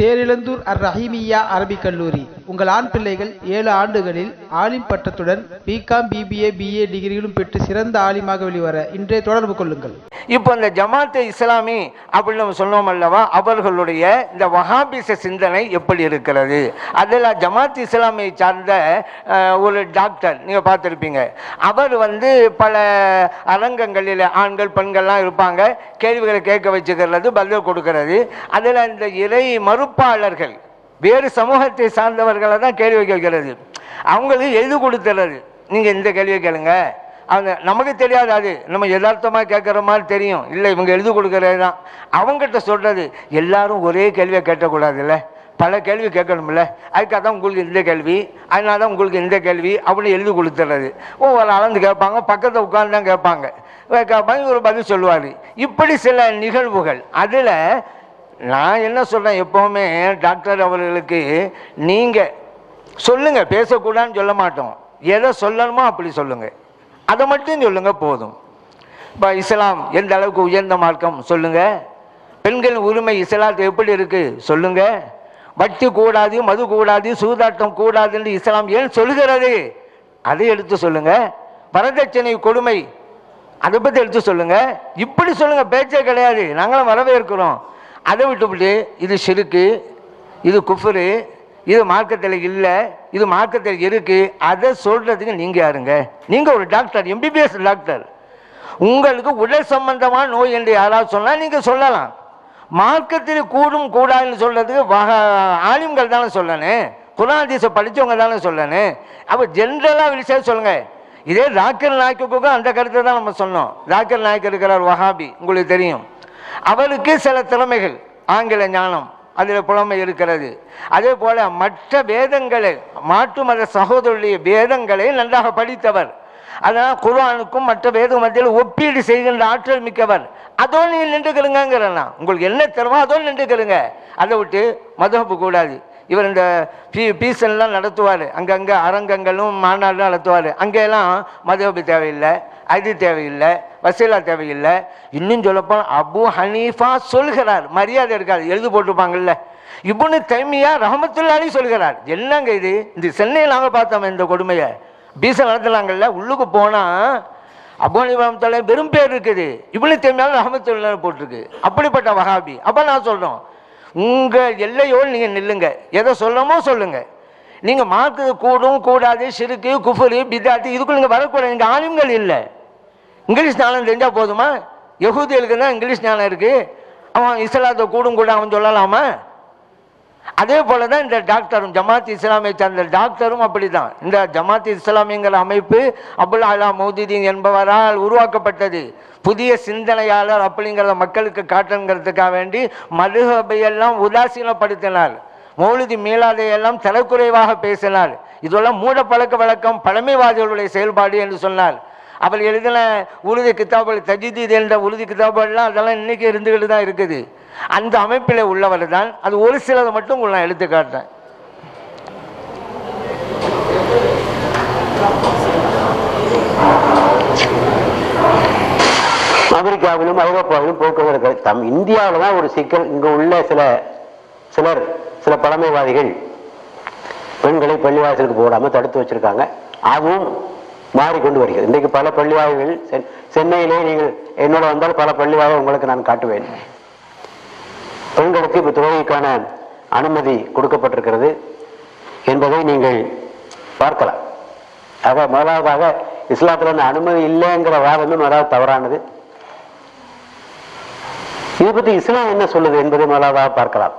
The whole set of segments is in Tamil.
தேரிழந்தூர் அர் ரஹீமியா அரபிக் கல்லூரி. உங்கள் ஆண் பிள்ளைகள் ஏழு ஆண்டுகளில் ஆலிம் பட்டத்துடன் பிகாம் பிபிஏ பிஏ டிகிரிகளும் பெற்று சிறந்த ஆலிமாக வெளிவர இன்றைய தொடர்பு கொள்ளுங்கள். இப்போ இந்த ஜமாத்தே இஸ்லாமி அப்படின்னு நம்ம சொன்னோம் அல்லவா அவர்களுடைய இந்த வஹாபிச சிந்தனை எப்படி இருக்கிறது? அதில் ஜமாத் இஸ்லாமியை சார்ந்த ஒரு டாக்டர் நீங்கள் பார்த்துருப்பீங்க. அவர் வந்து பல அரங்கங்களில் ஆண்கள் பெண்கள்லாம் இருப்பாங்க. கேள்விகளை கேட்க வச்சுக்கிறது பதில் கொடுக்கறது. அதில் இந்த இறை மறு வகுப்பாளர்கள் வேறு சமூகத்தை சார்ந்தவர்களை தான் கேள்வி கேட்கிறது. அவங்களுக்கு எழுதி கொடுத்துறது. நீங்கள் இந்த கேள்வியை கேளுங்க. அவங்க நமக்கு தெரியாது அது. நம்ம யதார்த்தமாக கேட்குற மாதிரி தெரியும். இல்லை இவங்க எழுதி கொடுக்குறது தான். அவங்ககிட்ட சொல்கிறது எல்லாரும் ஒரே கேள்வியை கேட்கக்கூடாதுல்ல. பல கேள்வி கேட்கணும்ல. அதுக்காக தான் உங்களுக்கு இந்த கேள்வி. அதனால தான் உங்களுக்கு இந்த கேள்வி அப்படின்னு எழுதி கொடுத்துறது. ஒவ்வொரு அளந்து கேட்பாங்க. பக்கத்தில் உட்காந்து தான் கேட்பாங்க. கேட்பாங்க. ஒரு பதில் சொல்லுவார். இப்படி சில நிகழ்வுகள். அதில் நான் என்ன சொல்கிறேன் எப்போவுமே டாக்டர் அவர்களுக்கு நீங்கள் சொல்லுங்கள் பேசக்கூடாதுன்னு சொல்ல மாட்டோம். எதை சொல்லணுமோ அப்படி சொல்லுங்கள் அதை மட்டும் சொல்லுங்கள் போதும். இப்போ இஸ்லாம் எந்த அளவுக்கு உயர்ந்த மார்க்கம் சொல்லுங்கள் பெண்கள் உரிமை இஸ்லாத்து எப்படி இருக்குது சொல்லுங்கள் வட்டி கூடாது மது கூடாது சூதாட்டம் கூடாதுன்னு இஸ்லாம் ஏன் சொல்லுகிறது? அதை எடுத்து சொல்லுங்கள் வரதட்சணை கொடுமை அதை பற்றி எடுத்து சொல்லுங்கள் இப்படி சொல்லுங்கள் பேச்சே கிடையாது. நாங்களும் வரவேற்கிறோம். அதை விட்டுவிட்டு இது சிறுக்கு இது குஃபரு இது மார்க்கத்தில் இல்லை இது மார்க்கத்தில் இருக்குது அதை சொல்கிறதுக்கு நீங்கள் யாருங்க? நீங்கள் ஒரு டாக்டர் எம்பிபிஎஸ் டாக்டர். உங்களுக்கு உடல் சம்பந்தமான நோய் என்று யாராவது சொன்னால் நீங்கள் சொல்லலாம். மார்க்கத்தில் கூடும் கூடாதுன்னு சொல்கிறதுக்கு வக ஆலிம்கள் தானே சொல்லணும். குரான் படித்தவங்க தானே சொல்லணும். அப்போ ஜென்ரலாக விஷயம் சொல்லுங்கள் இதே ராக்கர் நாயக்குக்கும் அந்த கருத்தை தான் நம்ம சொன்னோம். ராக்கர் நாயக் இருக்கிறார் வஹாபி. உங்களுக்கு தெரியும். அவருக்கு சில திறமைகள் ஆங்கில ஞானம் அதில் புலமை இருக்கிறது. அதே போல் மற்ற வேதங்களை மாற்று மத சகோதரிய வேதங்களை நன்றாக படித்தவர். அதனால் குர்ஆனுக்கும் மற்ற வேத மத்தியில் ஒப்பீடு செய்கின்ற ஆற்றல் மிக்கவர். அதோடு நீங்கள் நின்றுக்கிறீங்கிறண்ணா உங்களுக்கு என்ன திறமோ அதோடு நின்றுக்கிறீங்க அதை விட்டு மதுகப்பு கூடாது. இவர் இந்த பீ பீசன்லாம் நடத்துவார். அங்கங்கே அரங்கங்களும் மாநாடும் நடத்துவார். அங்கெல்லாம் மதவபி தேவையில்லை அது தேவையில்லை வசீலா தேவையில்லை. இன்னும் சொல்லப்போனால் அபு ஹனீஃபா சொல்கிறார். மரியாதை இருக்காது. எழுதி போட்டிருப்பாங்கல்ல. இப்னு தைமியா ரஹமத்துல்லாலி சொல்கிறார். என்னங்க இது? இந்த சென்னையில் நாங்கள் பார்த்தோம் இந்த கொடுமையை. பீசன் நடத்துனாங்கல்ல உள்ளுக்கு போனால் அபோனி ரஹமத்துல்லா வெறும் பேர் இருக்குது. இப்னு தைமியாவில் ரஹமத்துல்லா போட்டிருக்கு. அப்படிப்பட்ட வஹாபி. அப்போ நான் சொல்கிறோம் உங்கள் எல்லையோடு நீங்கள் நில்லுங்க. எதை சொல்லமோ சொல்லுங்கள் நீங்கள் மார்க்கு கூடும் கூடாது சிறுக்கு குஃபுரு பிதாத்து இதுக்குள்ள நீங்கள் வரக்கூடாது. இங்கே ஆணியங்கள் இல்லை. இங்கிலீஷ் ஞானம் தெரிஞ்சால் போதுமா? யகுதிகளுக்கு தான் இங்கிலீஷ் ஞானம் இருக்குது அவன் இஸ்லாத்தை கூடும் கூட அவன் சொல்லலாமா? அதே போல தான் இந்த டாக்டரும் ஜமாத் இஸ்லாமியை சார்ந்த டாக்டரும் அப்படி தான் இந்த ஜமாத் இஸ்லாமியங்கிற அமைப்பு அபுல் அலா மௌதீதீன் என்பவரால் உருவாக்கப்பட்டது. புதிய சிந்தனையாளர் அப்படிங்கிறத மக்களுக்கு காட்டணுங்கிறதுக்காக வேண்டி மதுகபையெல்லாம் உதாசீனப்படுத்தினார். மௌலிதி மீளாதையெல்லாம் தரக்குறைவாக பேசினார். இதெல்லாம் மூட பழக்க வழக்கம் பழமைவாதிகளுடைய செயல்பாடு என்று சொன்னார். அவள் எழுதின உறுதி கித்தாபல் தஜிதீத் என்ற உறுதி கிதாபுகள்லாம் அதெல்லாம் இன்னைக்கு இருந்துகிட்டு தான் இருக்குது. அந்த அமைப்பில் உள்ளவர் தான். அது ஒரு சிலதை மட்டும் உங்களை நான் எடுத்து காட்டுறேன். அமெரிக்காவிலும் ஐரோப்பாவிலும் போக்குவரத்து தம் இந்தியாவில் தான் ஒரு சிக்கல். இங்கே உள்ள சில சிலர் சில பழமைவாதிகள் பெண்களை பள்ளிவாசலுக்கு போடாமல் தடுத்து வச்சிருக்காங்க. அதுவும் மாறிக்கொண்டு வருகிறது இன்றைக்கு பல பள்ளிவாய்கள் சென்- சென்னையிலே நீங்கள் என்னோட வந்தால் பல பள்ளிவாயை உங்களுக்கு நான் காட்டுவேன். பெண்களுக்கு இப்போ துறைக்கான அனுமதி கொடுக்கப்பட்டிருக்கிறது என்பதை நீங்கள் பார்க்கலாம். ஆக முதலாவதாக இஸ்லாத்தில் அந்த அனுமதி இல்லைங்கிற வாதமே முதலாவது தவறானது. இதை பற்றி இஸ்லாம் என்ன சொல்லுது என்பதை முதலாவதாக பார்க்கலாம்.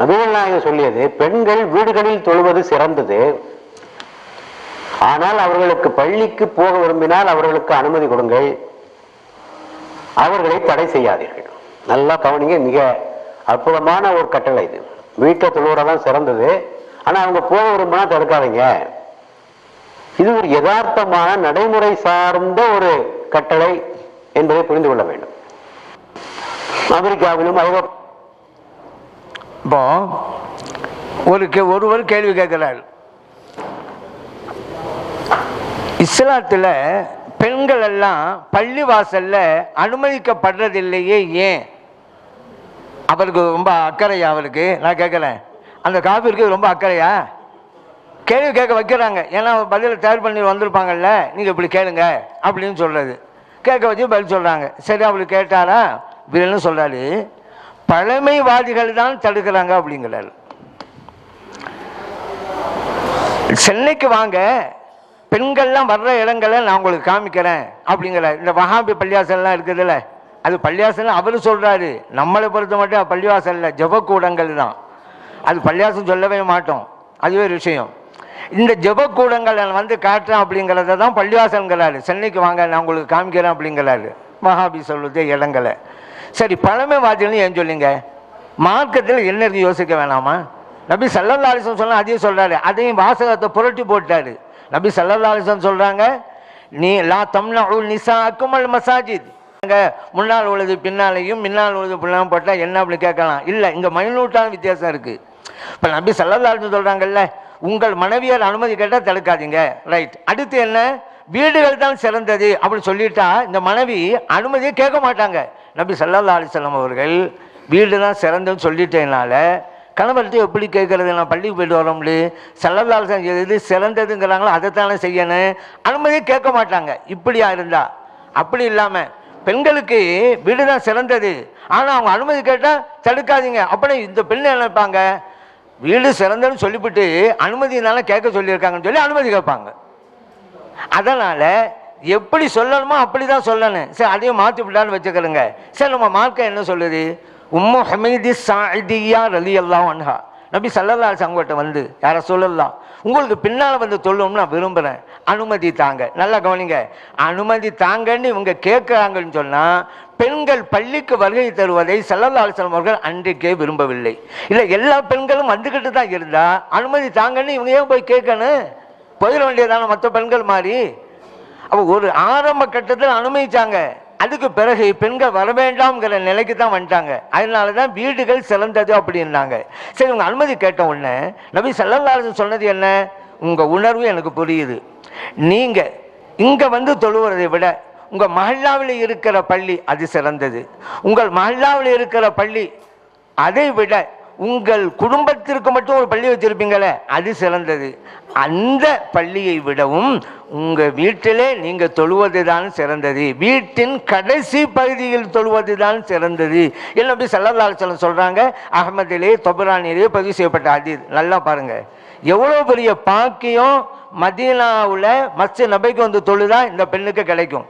நபிகள் நாயகம் சொல்லியது பெண்கள் வீடுகளில் தொழுவது சிறந்தது ஆனால் அவர்களுக்கு பள்ளிக்கு போக விரும்பினால் அவர்களுக்கு அனுமதி கொடுங்கள். அவர்களை தடை செய்யாதீர்கள். நல்லா கவனிங்க மிக அற்புதமான ஒரு கட்டளை இது. வீட்டை தொழுவுறதான் சிறந்தது. ஆனால் அவங்க போக விரும்பினா தடுக்காதீங்க. இது ஒரு யதார்த்தமான நடைமுறை சார்ந்த ஒரு கட்டளை என்பதை புரிந்து கொள்ள வேண்டும். அமெரிக்காவிலும் ஐரோப்பா இப்போ ஒரு கே ஒருவர் கேள்வி கேட்கிறார். இஸ்லாத்தில் பெண்கள் எல்லாம் பள்ளி வாசல்ல அனுமதிக்கப்படுறதில்லையே ஏன்? அவருக்கு ரொம்ப அக்கறையா அவருக்கு? நான் கேட்குறேன். அந்த காஃபிற்கு ரொம்ப அக்கறையா? கேள்வி கேட்க வைக்கிறாங்க. ஏன்னா பதில் தயார் பண்ணி வந்திருப்பாங்கல்ல நீங்கள் இப்படி கேளுங்க அப்படின்னு சொல்கிறது கேட்க வச்சு பதில் சொல்கிறாங்க சரி அவரு கேட்டாரா? இப்படின்னு சொல்கிறாரு பழமைவாதிகள் தான் தடுக்கிறாங்க அப்படிங்கிறாரு. சென்னைக்கு வாங்க பெண்கள்லாம் வர்ற இடங்களை நான் உங்களுக்கு காமிக்கிறேன் அப்படிங்கிற இந்த வகாபி பள்ளியாசல்லாம் இருக்குதுல்ல அது பள்ளியாசல் அவர் சொல்கிறாரு நம்மளை பொறுத்த மட்டும் பள்ளிவாசலில் ஜபக்கூடங்கள் தான். அது பள்ளியாசம் சொல்லவே மாட்டோம். அதுவே ஒரு விஷயம். இந்த ஜபக்கூடங்களை வந்து காட்டுறேன் அப்படிங்கிறத தான் பள்ளிவாசல்ங்கிறாரு. சென்னைக்கு வாங்க நான் உங்களுக்கு காமிக்கிறேன் அப்படிங்கிறாரு. மகாபி சொல்லுதே இடங்களை. சரி பழமைவாதிகள்னு ஏன் சொல்லிங்க? மார்க்கத்தில் என்ன இருக்கு யோசிக்க வேணாமா? நபி சல்லல்லா சொன்னால் அதையும் சொல்கிறாரு அதையும் வாசகத்தை புரட்டி போட்டாரு. நபி சல்லல்லா அலிசன் சொல்றாங்க நீ லா தம்னா நிசா அக்குமல் மசாஜித் அங்கே முன்னால் உள்ளது பின்னாலையும் முன்னால் உள்ளது பின்னாலும் போட்டால் என்ன அப்படி கேட்கலாம்? இல்லை இங்கே மைனூட்டான வித்தியாசம் இருக்குது இப்போ நபி சல்லல்லா சொல்கிறாங்கல்ல உங்கள் மனைவியார் அனுமதி கேட்டால் தடுக்காதீங்க. ரைட் அடுத்து என்ன? வீடுகள் தான் சிறந்தது அப்படின்னு சொல்லிட்டா இந்த மனைவி அனுமதியை கேட்க மாட்டாங்க. நபி சல்லா அலிசல்லாம் அவர்கள் வீடு தான் சிறந்ததுன்னு சொல்லிட்டேனால கணவர்கிட்ட எப்படி கேட்கறது? நான் பள்ளிக்கு போயிட்டு வரோம்ல செல்லலால் எது சிறந்ததுங்கிறாங்களோ அதைத்தானே செய்யணும். அனுமதியை கேட்க மாட்டாங்க. இப்படியா இருந்தா? அப்படி இல்லாமல் பெண்களுக்கு வீடு தான் சிறந்தது. ஆனால் அவங்க அனுமதி கேட்டால் தடுக்காதீங்க. அப்படி இந்த பெண் நினைப்பாங்க? வீடு சிறந்ததுன்னு சொல்லிவிட்டு அனுமதினால கேட்க சொல்லியிருக்காங்கன்னு சொல்லி அனுமதி கேட்பாங்க. அதனால் எப்படி சொல்லணுமோ அப்படி தான் சொல்லணும். சரி அதையும் மாற்றி விட்டான்னு வச்சுக்கிறோங்க சரி நம்ம மார்க்கம் என்ன சொல்லுது? உம்மு ஹமீதி சாயிதியா ரலி அல்லா அன்ஹா. நபி சல்லல்லா சங்கோட்ட வந்து யார சொல்லலாம்? உங்களுக்கு பின்னால் வந்து சொல்லணும்னு நான் விரும்புகிறேன் அனுமதி தாங்க. நல்லா கவனிங்க. அனுமதி தாங்கன்னு இவங்க கேட்குறாங்கன்னு சொன்னால் பெண்கள் பள்ளிக்கு வருகை தருவதை சல்லல்லா அலிஸ்லாம் அவர்கள் அன்றைக்கே விரும்பவில்லை. இல்லை எல்லா பெண்களும் வந்துக்கிட்டு தான் இருந்தால் அனுமதி தாங்கன்னு இவங்க ஏன் போய் கேட்கணும் போயிட வேண்டியதான மற்ற பெண்கள் மாதிரி அப்போ ஒரு ஆரம்ப கட்டத்தில் அனுமதிச்சாங்க. அதுக்கு பிறகு பெண்கள் வர வேண்டாம்ங்கிற நிலைக்கு தான் வந்துட்டாங்க. அதனால தான் வீடுகள் சிறந்தது அப்படின்னாங்க. சரி உங்கள் அனுமதி கேட்ட உடனே நபி சல்லல்லாஹு சொன்னது என்ன? உங்கள் உணர்வு எனக்கு புரியுது. நீங்கள் இங்கே வந்து தொழுவதை விட உங்கள் மஹல்லாவில் இருக்கிற பள்ளி அது சிறந்தது. உங்கள் மஹல்லாவில் இருக்கிற பள்ளி அதை விட உங்கள் குடும்பத்திற்கு மட்டும் ஒரு பள்ளி வச்சிருப்பீங்களே அது சிறந்தது. அந்த பள்ளியை விடவும் உங்கள் வீட்டிலே நீங்கள் தொழுவது தான் சிறந்தது. வீட்டின் கடைசி பகுதியில் தொழுவது தான் சிறந்தது. இல்லை அப்படி சல்லல்லாஹு சொல்கிறாங்க அகமதிலே தொபரானிலே பதிவு செய்யப்பட்ட அது நல்லா பாருங்கள் எவ்வளோ பெரிய பாக்கியம் மதீனாவில் மஸ்ஜி நபைக்கு வந்து தொழுதா இந்த பெண்ணுக்கு கிடைக்கும்.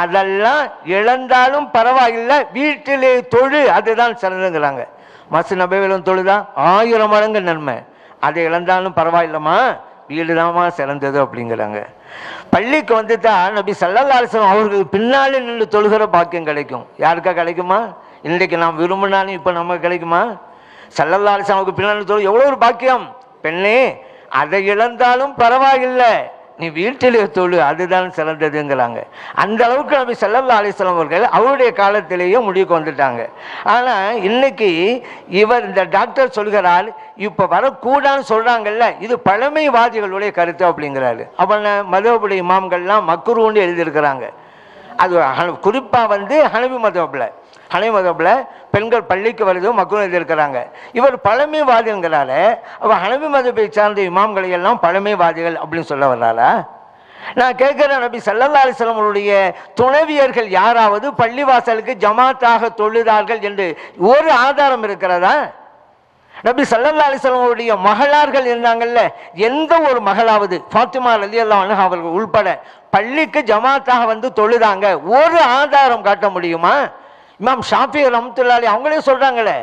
அதெல்லாம் இழந்தாலும் பரவாயில்லை வீட்டிலே தொழு அதுதான் சிறந்துங்கிறாங்க மசு நபைவிலும் தொழுதா? ஆயிரம் மடங்கு நன்மை. அதை இழந்தாலும் பரவாயில்லம்மா. வீடு சிறந்தது அப்படிங்கிறாங்க. பள்ளிக்கு வந்துட்டா நபி சல்லல்லா அலிஸ்லாம் அவர்களுக்கு பின்னாலே நின்று தொழுகிற பாக்கியம் கிடைக்கும். யாருக்கா கிடைக்குமா? இன்றைக்கு நாம் விரும்பினாலும் இப்போ நமக்கு கிடைக்குமா? சல்லல்லாசன் அவருக்கு பின்னாடி தொழு எவ்வளோ ஒரு பாக்கியம்? பெண்ணே அதை இழந்தாலும் பரவாயில்லை. நீ வீட்டிலே தொழு அதுதான் சிறந்ததுங்கிறாங்க. அந்த அளவுக்கு நபி செல்லல்லா அலிஸ்லாம் அவர்கள் அவருடைய காலத்திலேயே முடிவுக்கு வந்துட்டாங்க. ஆனால் இன்னைக்கு இவர் இந்த டாக்டர் சொல்கிறார் இப்போ வரக்கூடாதுன்னு சொல்கிறாங்கல்ல இது பழமைவாதிகளுடைய கருத்து அப்படிங்கிறாரு. அவனை மதுபுடைய இமாம்கள்லாம் மக்குருன்னு எழுதியிருக்கிறாங்க. அது குறிப்பாக வந்து ஹனவி மதப்பில் ஹனவி மதப்பில் பெண்கள் பள்ளிக்கு வருதும் மக்கள் இருக்கிறாங்க இவர் பழமைவாதிங்கிறால அவர் ஹனவி மதப்பை சார்ந்த இமாம்களை எல்லாம் பழமைவாதிகள் அப்படின்னு சொல்ல வர்றாரா? நான் கேட்குறேன் நபி சல்லல்லா அலிஸ்லாமருடைய துணைவியர்கள் யாராவது பள்ளிவாசலுக்கு ஜமாத்தாக தொழுதார்கள் என்று ஒரு ஆதாரம் இருக்கிறதா? நபி சல்லல்லா அலிஸ்லாமுடைய மகளார்கள் இருந்தாங்கல்ல எந்த ஒரு மகளாவது ஃபாத்திமா அலி அல்லாஹ் அவர்கள் உள்பட பள்ளிக்கு ஜமாத்தாக வந்து தொழுதாங்க ஒரு ஆதாரம் காட்ட முடியுமா? இமாம் ஷாஃபி ரஹமத்துல்லாலி அவங்களே சொல்கிறாங்களே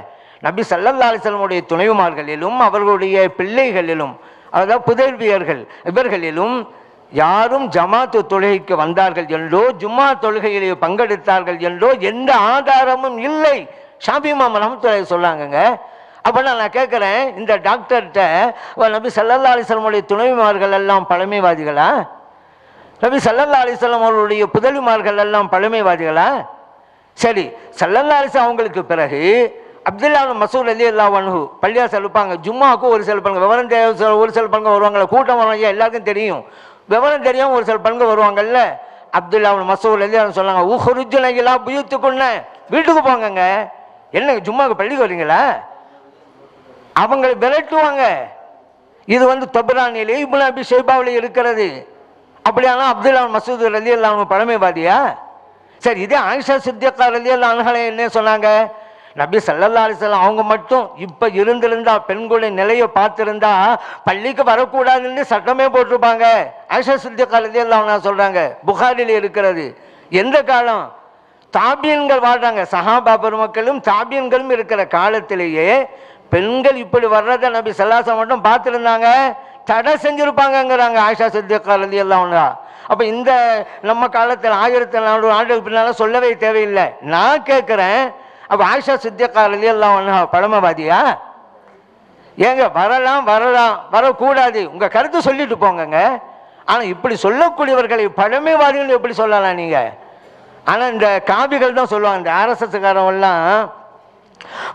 நபி சல்லல்லா அலிஸ்லாமுடைய துணைவுமார்களிலும் அவர்களுடைய பிள்ளைகளிலும் அதாவது புதல்வியர்கள் இவர்களிலும் யாரும் ஜமாத்து தொழுகைக்கு வந்தார்கள் என்றோ ஜும்மா தொழுகையிலே பங்கெடுத்தார்கள் என்றோ எந்த ஆதாரமும் இல்லை. ஷாஃபி இமாம் ரஹமத்துல்லாஹி சொல்கிறாங்கங்க அப்போ நான் கேட்குறேன் இந்த டாக்டர்கிட்ட நபி சல்லல்லா அலிஸ்லமுடைய துணைவிமார்கள் எல்லாம் பழமைவாதிகளா? நபி சல்லல்லா அலிஸ்லாம் அவர்களுடைய புதலிமார்கள் எல்லாம் பழமைவாதிகளா? சரி சல்லல்லா அலிஸ்லாம் அவங்களுக்கு பிறகு அப்துல்லா மசூர் அலி அல்லா வன்ஹு பள்ளியாசல் செலுப்பாங்க. ஜும்மாவுக்கு ஒரு சில பங்கு விவரம் தெரியாத ஒரு சில பங்கு வருவாங்கல்ல கூட்டம் வருவாங்க எல்லாருக்கும் தெரியும். விவரம் தெரியாமல் ஒரு சில பங்கு வருவாங்கல்ல. அப்துல்லா மசூர் அலி சொன்னாங்க ஊஹருஜுனகிலா புயுத்துக்குன்ன வீட்டுக்கு போங்கங்க. என்னங்க ஜும்மாவுக்கு பள்ளிக்கு வரீங்களா? அவங்களை விரட்டுவாங்க. இது வந்து தொபரானிலே இப்னு அபி ஷைபாவில் இருக்கிறது. அப்படியானா அப்துல்லா மசூத் ரலி அல்லாஹ் பழமைவாதியா? சரி இதே ஆயிஷா சித்தியக்கா ரலி அனுகலை என்ன சொன்னாங்க? நபி சல்லல்லா அலிசல்லாம் அவங்க மட்டும் இப்போ இருந்திருந்தா பெண்களுடைய நிலையை பார்த்துருந்தா பள்ளிக்கு வரக்கூடாதுன்னு சட்டமே போட்டிருப்பாங்க. ஆயிஷா சித்தியக்கா ரலி அல்லாஹ் சொல்கிறாங்க புகாரில் இருக்கிறது. எந்த காலம்? தாபியன்கள் வாழ்றாங்க. சஹாபா பெருமக்களும் தாபியன்களும் இருக்கிற காலத்திலேயே பெண்கள் இப்படி வர்றதை நபி சல்லாசம் மட்டும் பார்த்துருந்தாங்க. தடை செஞ்சுருப்பாங்கங்கிறாங்க ஆயிஷா சித்தியக்கா எல்லாம் எல்லாம் அப்போ இந்த நம்ம காலத்தில் ஆயிரத்தி நானூறு ஆண்டுக்கு பின்னால சொல்லவே தேவையில்லை. நான் கேட்குறேன் அப்போ ஆயிஷா சித்தியக்கா எல்லாம் எல்லாம் பழமவாதியா? ஏங்க வரலாம் வரலாம் வரக்கூடாது. உங்கள் கருத்து சொல்லிட்டு போங்கங்க. ஆனால் இப்படி சொல்லக்கூடியவர்களை பழமைவாதிகள் எப்படி சொல்லலாம் நீங்கள் ஆனால் இந்த காபிகள் தான் சொல்லுவாங்க இந்த ஆர்எஸ்எஸ்காரவெல்லாம்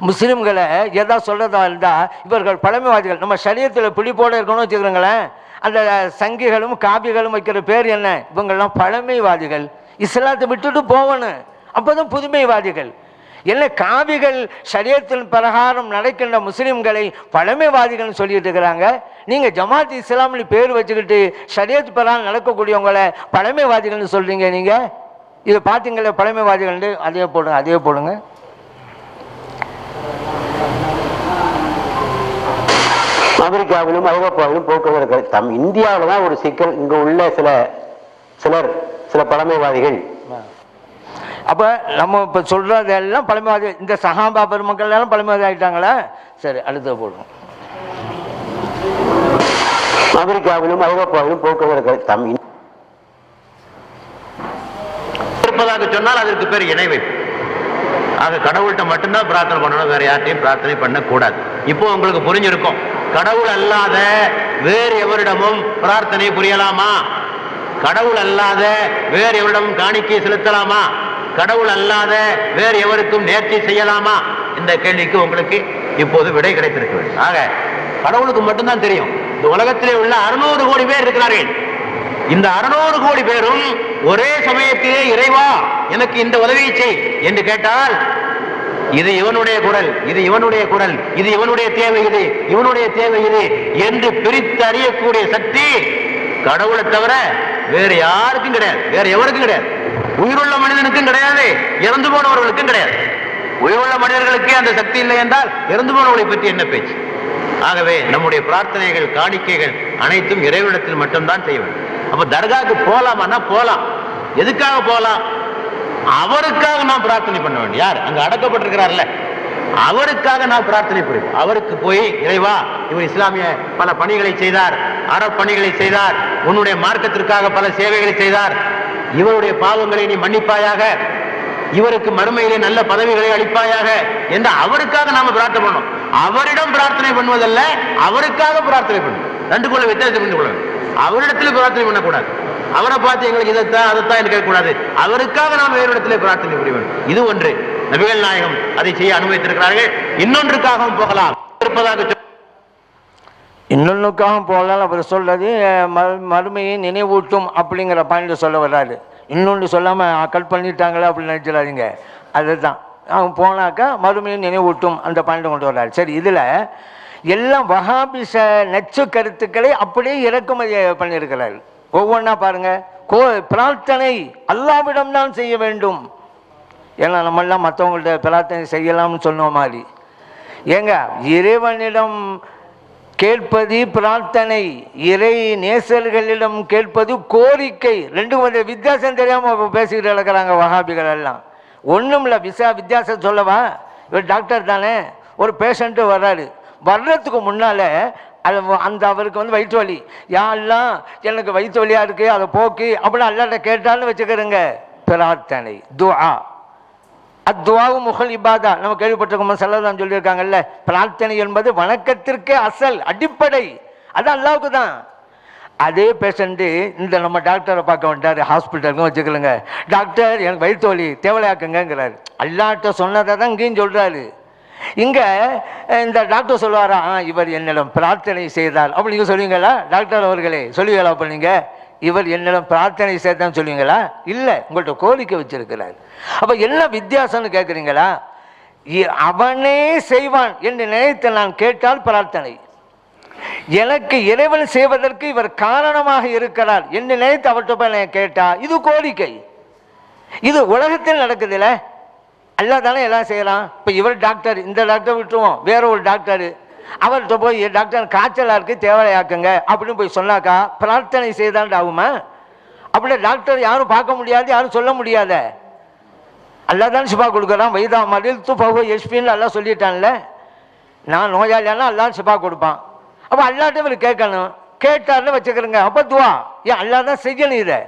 முஸ்லீம்களை எதா சொல்கிறதா இருந்தால் இவர்கள் பழமைவாதிகள். நம்ம சரீரத்தில் பிடிப்போடு இருக்கணும்னு வச்சுக்கிறோங்களேன் அந்த சங்கிகளும் காபிகளும் வைக்கிற பேர் என்ன? இவங்கெல்லாம் பழமைவாதிகள். இஸ்லாத்தை விட்டுட்டு போகணும். அப்போ தான் புதுமைவாதிகள். என்ன காவிகள் சரியத்தின் பிரகாரம் நடக்கின்ற முஸ்லீம்களை பழமைவாதிகள்னு சொல்லிட்டு இருக்கிறாங்க. நீங்கள் ஜமாத் இஸ்லாம்னு பேர் வச்சுக்கிட்டு ஷரியத் பிரகாரம் நடக்கக்கூடியவங்களை பழமைவாதிகள்னு சொல்கிறீங்க நீங்கள் இதை பார்த்தீங்களே பழமைவாதிகள் அதே போடுங்க அதே போடுங்க. அமெரிக்காவிலும் ஐரோப்பாவிலும் போக்குவரத்து தம் இந்தியாவில் தான் ஒரு சிக்கல். இங்க உள்ள சில சிலர் சில பழமைவாதிகள். அப்போ நம்ம இப்போ சொல்கிறதெல்லாம் பழமைவாதி இந்த சகாபா பெருமக்கள் எல்லாம் பழமைவாதி ஆகிட்டாங்களா சரி அடுத்த போடுங்க அமெரிக்காவிலும் ஐரோப்பாவிலும் போக்குவரத்து தம் இருப்பதாக சொன்னால் அதற்கு பேர் இணை வைப்பு ஆக கடவுள்கிட்ட மட்டும்தான் பிரார்த்தனை பண்ணணும் வேற யார்ட்டையும் பிரார்த்தனை பண்ணக்கூடாது. இப்போ உங்களுக்கு புரிஞ்சிருக்கும். கடவுள் அல்லாத வேறு எவரிடமும் பிரார்த்தனை புரியலாமா? கடவுள் அல்லாத வேறு எவரிடமும் காணிக்கை செலுத்தலாமா? கடவுள் அல்லாத வேறு எவருக்கும் நேர்ச்சி செய்யலாமா? இந்த கேள்விக்கு உங்களுக்கு இப்போது விடை கிடைத்திருக்க வேண்டும். ஆக கடவுளுக்கு மட்டும்தான் தெரியும். இந்த உலகத்திலே உள்ள அறுநூறு கோடி பேர் இருக்கிறார்கள். இந்த அறுநூறு கோடி பேரும் ஒரே சமயத்திலே இறைவா எனக்கு இந்த உதவியை செய் என்று கேட்டால் இது இவனுடைய குரல் இது இவனுடைய குரல் இது இவனுடைய தேவை இது இவனுடைய தேவை இது என்று பிரித்து அறியக்கூடிய சக்தி கடவுளை தவிர வேற யாருக்கும் கிடையாது வேற எவருக்கும் கிடையாது. உயிருள்ள மனிதனுக்கும் கிடையாது இறந்து போனவர்களுக்கும் கிடையாது. உயிருள்ள மனிதர்களுக்கே அந்த சக்தி இல்லை என்றால் இறந்து போனவர்களை பற்றி என்ன பேச்சு? ஆகவே நம்முடைய பிரார்த்தனைகள் காணிக்கைகள் அனைத்தும் இறைவனிடத்தில் மட்டும்தான் செய்ய வேண்டும். அப்ப தர்காவுக்கு போலாமான்னா போலாம். எதுக்காக போலாம்? அவருக்காக நான் பிரார்த்தனை பண்ண வேண்டும் யார்? அங்க அடக்கப்பட்டிருக்கிறார்ல. அவருக்காக நான் பிரார்த்தனை புரியும் அவருக்கு போய் இறைவா இவர் இஸ்லாமிய பல பணிகளை செய்தார் அறப்பணிகளை செய்தார் உன்னுடைய மார்க்கத்திற்காக பல சேவைகளை செய்தார். இவருடைய பாவங்களை நீ மன்னிப்பாயாக இவருக்கு மறுமையிலே நல்ல பதவிகளை அளிப்பாயாக என்று அவருக்காக நாம பிரார்த்தனை பண்ணணும். அவரிடம் பிரார்த்தனை பண்ணுவதல்ல அவருக்காக பிரார்த்தனை பண்ணும் ரெண்டுக்குள்ள வித்தியாசம் பண்ணி கொள்ள அவரிடத்தில் பிரார்த்தனை பண்ணக்கூடாது. அவரை பார்த்து எங்களுக்கு இதைத்தான் அதைத்தான் என்று கேட்கக்கூடாது. அவருக்காக நாம் வேறு இடத்திலே பிரார்த்தனை புரிய வேண்டும் இது ஒன்று. நபிகள் நாயகம் அதை செய்ய அனுமதித்திருக்கிறார்கள். இன்னொன்றுக்காகவும் போகலாம். இருப்பதாக இன்னொன்றுக்காகவும் போகலாம். அவர் சொல்றது மறுமையை நினைவூட்டும் அப்படிங்கிற பாயிண்ட் சொல்ல வர்றாரு. இன்னொன்று சொல்லாமல் கட் பண்ணிட்டாங்களே? அப்படின்னு நினைச்சிடாதீங்க. அதுதான். அவன் போனாக்கா மறுமையை நினைவூட்டும் அந்த பாயிண்ட் கொண்டு வர்றாரு. சரி இதில் எல்லாம் வகாபிச நச்சு கருத்துக்களை அப்படியே இறக்குமதி பண்ணியிருக்கிறார்கள் ஒவ்வொன்றா பாருங்க. கோ பிரார்த்தனை அல்லாவிடம் தான் செய்ய வேண்டும். ஏன்னா நம்மெல்லாம் மற்றவங்கள்ட்ட பிரார்த்தனை செய்யலாம்னு சொன்ன மாதிரி. ஏங்க இறைவனிடம் கேட்பது பிரார்த்தனை இறை நேசர்களிடம் கேட்பது கோரிக்கை. ரெண்டும் கொஞ்சம் வித்தியாசம் தெரியாமல் இப்போ பேசிக்கிட்டு இருக்கிறாங்க வகாபிகள் எல்லாம். ஒன்றும் இல்லை விசா வித்தியாசம் சொல்லவா? இவர் டாக்டர் தானே. ஒரு பேஷண்ட்டு வர்றாரு. வர்றதுக்கு முன்னால் அது அந்த அவருக்கு வந்து வயிற்று வலி. யாரெல்லாம் எனக்கு வயிற்று வலியாக இருக்குது அதை போக்கி. அப்படின்னு அல்லாட்ட கேட்டாலும் வச்சுக்கிறேங்க. பிரார்த்தனை துஆ. அத்வாவு முகல் இபாதா. நம்ம கேள்விப்பட்டிருக்கோம் செல்லதான் சொல்லியிருக்காங்கல்ல. பிரார்த்தனை என்பது வணக்கத்திற்கே அசல் அடிப்படை. அது அல்லாவுக்கு தான். அதே பேஷண்ட்டு இந்த நம்ம டாக்டரை பார்க்க வந்துட்டாரு ஹாஸ்பிட்டலுக்கும் வச்சுக்கலுங்க டாக்டர் எனக்கு வயிற்று வலி தேவலையாக்குங்கிறாரு அல்லாட்ட சொன்னதை தான் இங்கேயும் சொல்கிறாரு இங்கே இந்த டாக்டர் சொல்லுவாரா ஆ இவர் என்னிடம் பிரார்த்தனை செய்தார். அப்படி நீங்கள் சொல்லுவீங்களா? டாக்டர் அவர்களே சொல்லுவீங்களா அப்போ நீங்கள் இவர் என்னிடம் பிரார்த்தனை செய்தான்னு சொல்லுவீங்களா? இல்லை உங்கள்கிட்ட கோரிக்கை வச்சிருக்கிறார். அப்போ என்ன வித்தியாசம்னு கேட்குறீங்களா அவனே செய்வான் என்று நினைத்து நான் கேட்டால் பிரார்த்தனை. எனக்கு இறைவன் செய்வதற்கு இவர் காரணமாக இருக்கிறார் என்று நினைத்து அவர்கிட்ட போய் நான் கேட்டா இது கோரிக்கை. இது உலகத்தில் நடக்குதுல்ல அல்லா தானே எல்லாம் செய்யலாம். இப்போ இவர் டாக்டர் இந்த டாக்டர் விட்டுருவோம். வேற ஒரு டாக்டர் அவர்கிட்ட போய் டாக்டர் காய்ச்சலாக இருக்கு தேவையாக்குங்க அப்படின்னு போய் சொன்னாக்கா பிரார்த்தனை செய்தாண்டு ஆகுமா அப்படி டாக்டர் யாரும் பார்க்க முடியாது யாரும் சொல்ல முடியாத. அல்லா தான் சிபா கொடுக்குறான். வைதா மடில் து பகு எஸ்பின்னு எல்லாம் சொல்லிட்டான்ல. நான் நோயாளியானா அல்லாஹ் சிபா கொடுப்பான். அப்போ அல்லாட்ட இவர் கேட்கணும். கேட்டார்னு வச்சுக்கிறேங்க. அப்போ துவா. ஏன் அல்லா தான் செய்யணும் இதை.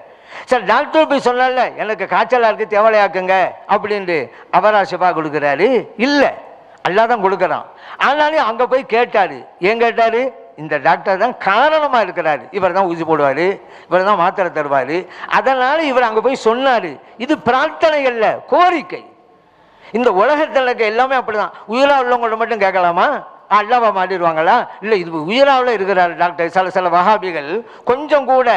சார் டாக்டர் போய் சொன்னால எனக்கு காய்ச்சலாக இருக்குது தேவலையாக்குங்க அப்படின்ட்டு அவரா கொடுக்குறாரு. இல்லை அல்லாதான் கொடுக்குறான். ஆனாலும் அங்கே போய் கேட்டார். ஏன் கேட்டார்? இந்த டாக்டர் தான் காரணமாக இருக்கிறார். இவர் தான் ஊசி போடுவார் இவர் தான் மாத்திரை தருவார். அதனால் இவர் அங்கே போய் சொன்னார். இது பிரார்த்தனை இல்லை கோரிக்கை. இந்த உலகத்தில் இருக்க எல்லாமே அப்படிதான். உயிரா உள்ளவங்கள்ட்ட மட்டும் கேட்கலாமா? அல்லாவா மாட்டிடுவாங்களா இல்லை இது உயிராவில் இருக்கிறார் டாக்டர் சில சில வகாபிகள் கொஞ்சம் கூட